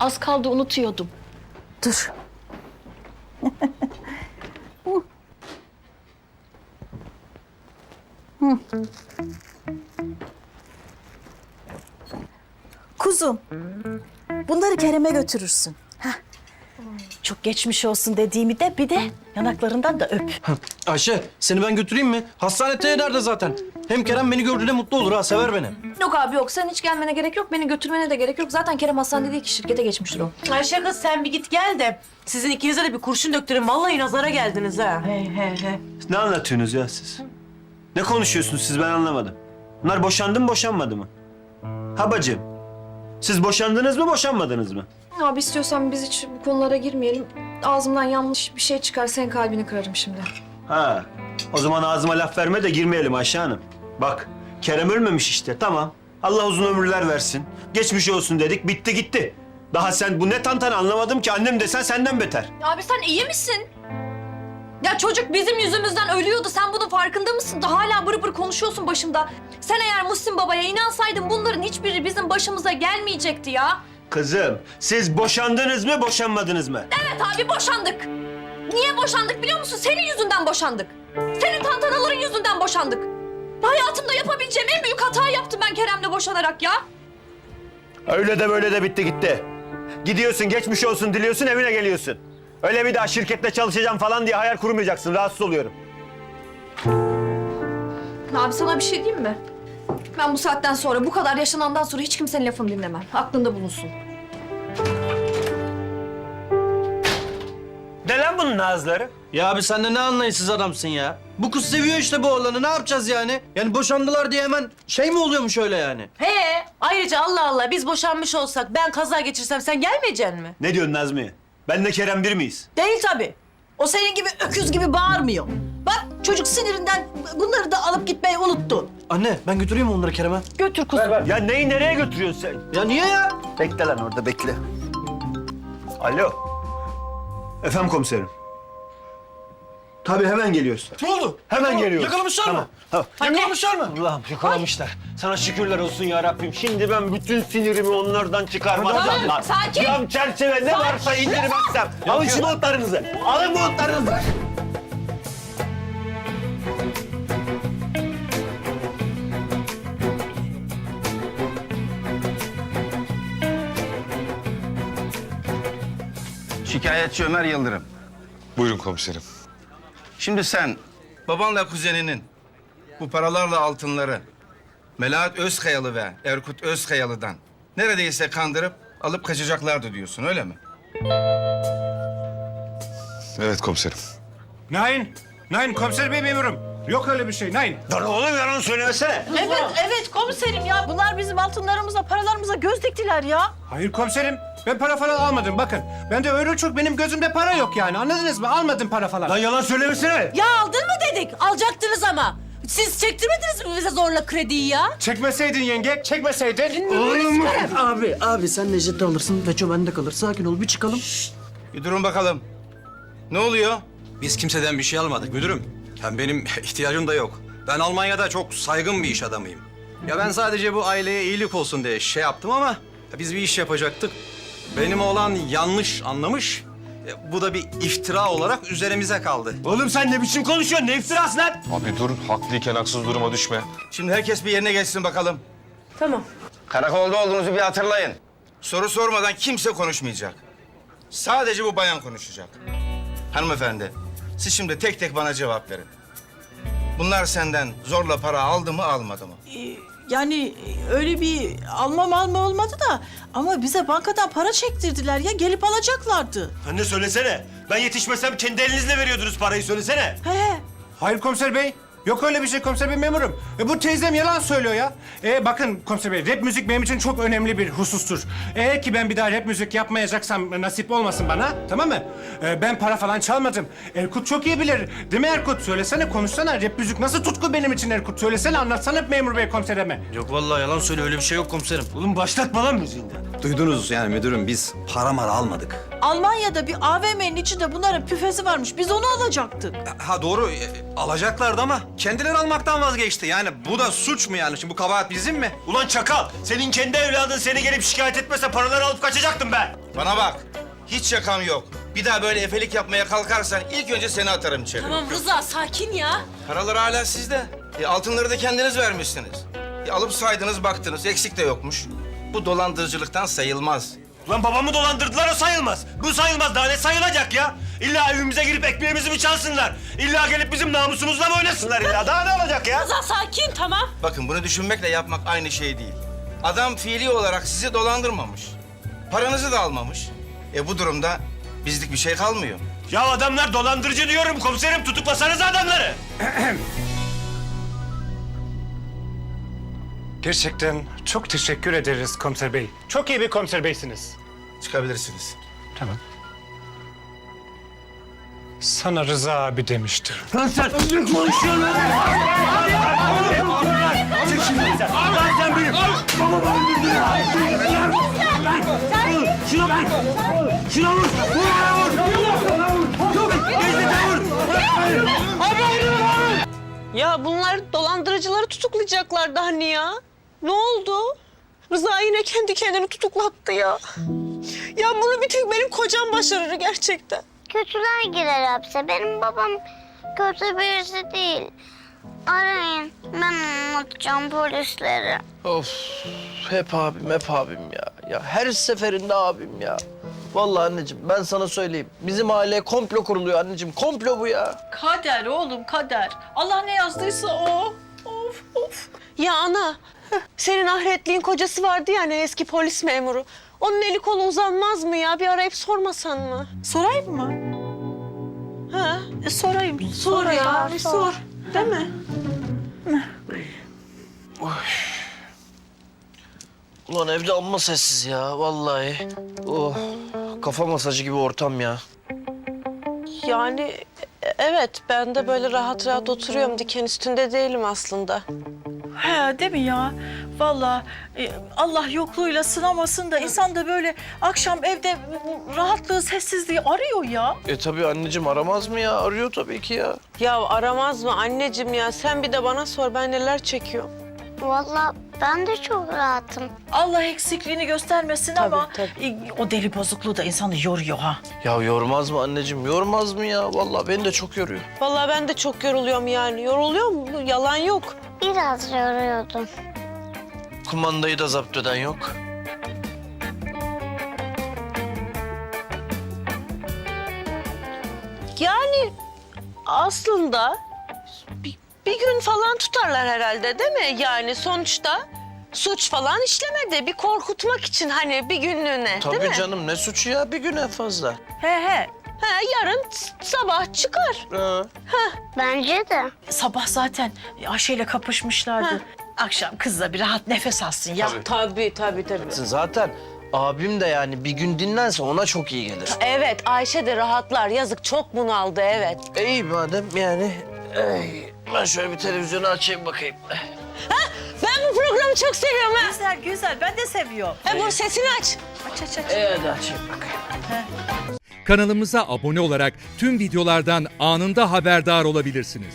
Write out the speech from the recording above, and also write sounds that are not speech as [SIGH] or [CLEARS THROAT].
Az kaldı unutuyordum. Dur. [LAUGHS] Kuzum, bunları Kerem'e götürürsün. Çok geçmiş olsun dediğimi de bir de yanaklarından da öp. Ayşe seni ben götüreyim mi? Hastane nerede zaten? Hem Kerem beni gördüğünde mutlu olur ha sever beni. Yok abi yok. Sen hiç gelmene gerek yok. Beni götürmene de gerek yok. Zaten Kerem hastanede değil ki şirkete geçmiştir o. Ayşe kız sen bir git gel de sizin ikinize de bir kurşun döktürün. Vallahi nazara geldiniz ha. He he he. Ne anlatıyorsunuz ya siz? Ne konuşuyorsunuz siz ben anlamadım. Bunlar boşandı mı boşanmadı mı? Ha bacım. Siz boşandınız mı boşanmadınız mı? Abi istiyorsan biz hiç bu konulara girmeyelim. Ağzımdan yanlış bir şey çıkar. Senin kalbini kırarım şimdi. Ha. O zaman ağzıma laf verme de girmeyelim Ayşe Hanım. Bak Kerem ölmemiş işte tamam. Allah uzun ömürler versin. Geçmiş olsun dedik bitti gitti. Daha sen bu ne tantana anlamadım ki annem desen senden beter. Abi sen iyi misin? Ya çocuk bizim yüzümüzden ölüyordu. Sen bunun farkında mısın? Da hala bır bır konuşuyorsun başımda. Sen eğer Muhsin Baba'ya inansaydın bunların hiçbiri bizim başımıza gelmeyecekti ya. Kızım siz boşandınız mı boşanmadınız mı? Evet abi boşandık. Niye boşandık biliyor musun? Senin yüzünden boşandık. Senin tantanaların yüzünden boşandık. Hayatımda yapabileceğim en büyük hatayı yaptım ben Kerem'le boşanarak ya. Öyle de böyle de bitti gitti. Gidiyorsun geçmiş olsun diliyorsun evine geliyorsun. Öyle bir daha şirkette çalışacağım falan diye hayal kurmayacaksın. Rahatsız oluyorum. Abi sana bir şey diyeyim mi? Ben bu saatten sonra, bu kadar yaşanandan sonra hiç kimsenin lafını dinlemem. Aklında bulunsun. Ne lan bunun ağızları? Ya abi sen de ne anlayışsız adamsın ya. Bu kız seviyor işte bu oğlanı ne yapacağız yani? Yani boşandılar diye hemen şey mi oluyormuş öyle yani? He ayrıca Allah Allah biz boşanmış olsak ben kaza geçirsem sen gelmeyeceksin mi? Ne diyorsun Nazmiye? Ben de Kerem bir miyiz? Değil tabii. O senin gibi öküz gibi bağırmıyor. Bak çocuk sinirinden bunları da alıp gitmeyi unuttu. Anne ben götüreyim mi onları Kerem'e? Götür kuzum. Ya neyi nereye götürüyorsun sen? Ya niye ya? Bekle lan orada bekle. Alo. Efendim komiserim. Tabii hemen geliyoruz. Ne oldu? Hemen geliyoruz. Yakalamışlar mı? Tamam. Yakalamışlar mı? Allah'ım yakalamışlar. Sana şükürler olsun ya Rabbim. Şimdi ben bütün sinirimi onlardan çıkarmazsam Tamam, sakin. Cam çerçeve ne varsa indirmezsem. Alın şu montlarınızı. Alın montlarınızı. Şikayetçi Ömer Yıldırım. Buyurun komiserim. Şimdi sen babanla kuzeninin bu paralarla altınları Melahat Özkayalı ve Erkut Özkayalı'dan neredeyse kandırıp alıp kaçacaklardı diyorsun öyle mi? Evet komiserim. Nein, nein komiser bey memurum. Yok öyle bir şey, nein. Lan oğlum yalan söylemesene. Evet, evet komiserim ya. Bunlar bizim altınlarımıza, paralarımıza göz diktiler ya. Hayır komiserim, ben para falan almadım bakın. Ben de öyle çok benim gözümde para yok yani anladınız mı? Almadım para falan. Lan yalan söylemesene. Ya aldın mı dedik? Alacaktınız ama. Siz çektirmediniz mi bize zorla krediyi ya? Çekmeseydin yenge, çekmeseydin. Abi, abi sen Necdet'te alırsın, Beço bende kalır. Sakin ol, bir çıkalım. Bir durun bakalım. Ne oluyor? Biz kimseden bir şey almadık müdürüm. Hem benim [LAUGHS] ihtiyacım da yok. Ben Almanya'da çok saygın bir iş adamıyım. Ya ben sadece bu aileye iyilik olsun diye şey yaptım ama ya biz bir iş yapacaktık. Benim oğlan yanlış anlamış. E, Bu da bir iftira olarak üzerimize kaldı. Oğlum sen ne biçim konuşuyorsun? Ne iftirası lan? Abi dur, haklıyken haksız duruma düşme. Şimdi herkes bir yerine geçsin bakalım. Tamam. Karakolda olduğunuzu bir hatırlayın. Soru sormadan kimse konuşmayacak. Sadece bu bayan konuşacak. Hanımefendi, siz şimdi tek tek bana cevap verin. Bunlar senden zorla para aldı mı almadı mı? Yani öyle bir almam alma olmadı da ama bize bankadan para çektirdiler ya gelip alacaklardı. Anne söylesene. Ben yetişmesem kendi elinizle veriyordunuz parayı söylesene. He he. Hayır komiser bey. Yok öyle bir şey komiser bey memurum. E, bu teyzem yalan söylüyor ya. E, bakın komiser bey rap müzik benim için çok önemli bir husustur. Eğer ki ben bir daha rap müzik yapmayacaksam nasip olmasın bana tamam mı? E, ben para falan çalmadım. Erkut çok iyi bilir. Değil mi Erkut? Söylesene konuşsana rap müzik nasıl tutku benim için Erkut? Söylesene anlatsana memur bey komiserime. Yok vallahi yalan söyle, öyle bir şey yok komiserim. Oğlum başlatma lan müziğinden. Duydunuz yani müdürüm biz para mara almadık. Almanya'da bir AVM'nin içinde bunların püfesi varmış. Biz onu alacaktık. Ha doğru e, alacaklardı ama kendileri almaktan vazgeçti. Yani bu da suç mu yani? Şimdi bu kabahat bizim mi? Ulan çakal, senin kendi evladın seni gelip şikayet etmese paraları alıp kaçacaktım ben. Bana bak. Hiç şakam yok. Bir daha böyle efelik yapmaya kalkarsan ilk önce seni atarım içeri. Tamam Rıza sakin ya. Paralar hala sizde. E, altınları da kendiniz vermişsiniz. E, alıp saydınız baktınız eksik de yokmuş. Bu dolandırıcılıktan sayılmaz. Lan babamı dolandırdılar o sayılmaz. Bu sayılmaz daha ne sayılacak ya? İlla evimize girip ekmeğimizi mi çalsınlar? İlla gelip bizim namusumuzla mı oynasınlar illa? Daha ne olacak ya? Rıza sakin tamam. Bakın bunu düşünmekle yapmak aynı şey değil. Adam fiili olarak sizi dolandırmamış. Paranızı da almamış. E bu durumda bizlik bir şey kalmıyor. Ya adamlar dolandırıcı diyorum komiserim tutuklasanız adamları. [CLEARS THROAT] Gerçekten çok teşekkür ederiz komiser bey. Çok iyi bir komiser beysiniz. Çıkabilirsiniz. Tamam. Sana Rıza abi demiştir. Lan sen konuşuyorsun lan. Çık şimdi sen. Lan sen benim. Babamı öldürdün. Lan. Lan. Şuna vur. Şuna vur. Vur bana vur. Bana vur. Gezdi vur. Ya bunlar dolandırıcıları tutuklayacaklardı hani ya. Ne oldu? Rıza yine kendi kendini tutuklattı ya. Ya bunu bir tek benim kocam başarır gerçekten. Kötüler girer hapse. Benim babam kötü birisi değil. Arayın. Ben anlatacağım polislere. Of hep abim hep abim ya. Ya her seferinde abim ya. Vallahi anneciğim ben sana söyleyeyim. Bizim aile komplo kuruluyor anneciğim. Komplo bu ya. Kader oğlum kader. Allah ne yazdıysa o. Of of. Ya ana, senin ahretliğin kocası vardı ya hani eski polis memuru. Onun eli kolu uzanmaz mı ya? Bir arayıp sormasan mı? Sorayım mı? Ha? E, sorayım. Sor ya, bir sor. Değil mi? Ulan evde amma sessiz ya vallahi. Oh kafa masajı gibi ortam ya. Yani e- evet, ben de böyle rahat rahat oturuyorum. Diken üstünde değilim aslında. He değil mi ya? Vallahi e, Allah yokluğuyla sınamasın da insan da böyle akşam evde bu rahatlığı, sessizliği arıyor ya. E tabii anneciğim aramaz mı ya? Arıyor tabii ki ya. Ya aramaz mı anneciğim ya? Sen bir de bana sor, ben neler çekiyorum. Vallahi ben de çok rahatım. Allah eksikliğini göstermesin ama tabii. e, o deli bozukluğu da insanı yoruyor ha. Ya yormaz mı anneciğim? Yormaz mı ya? Vallahi beni de çok yoruyor. Vallahi ben de çok yoruluyorum yani. Yoruluyorum, yalan yok. Biraz yoruyordum. Kumandayı da zapt eden yok. Yani aslında bir, bir gün falan tutarlar herhalde değil mi? Yani sonuçta suç falan işlemedi. Bir korkutmak için hani bir günlüğüne Tabii değil mi? canım ne suçu ya? Bir gün en fazla. He he. Ha, yarın sabah çıkar. Ha. Bence de. Sabah zaten Ayşe ile kapışmışlardı. Akşam kız da bir rahat nefes alsın ya. Tabii tabii tabii. Zaten abim de yani bir gün dinlense ona çok iyi gelir. Evet Ayşe de rahatlar. Yazık çok bunaldı evet. E iyi madem yani. Ey, ben şöyle bir televizyonu açayım bakayım. Ben bu programı çok seviyorum ha. Güzel güzel ben de seviyorum. Ha, bu sesini aç. Aç aç aç. E hadi açayım bakayım. Kanalımıza abone olarak tüm videolardan anında haberdar olabilirsiniz.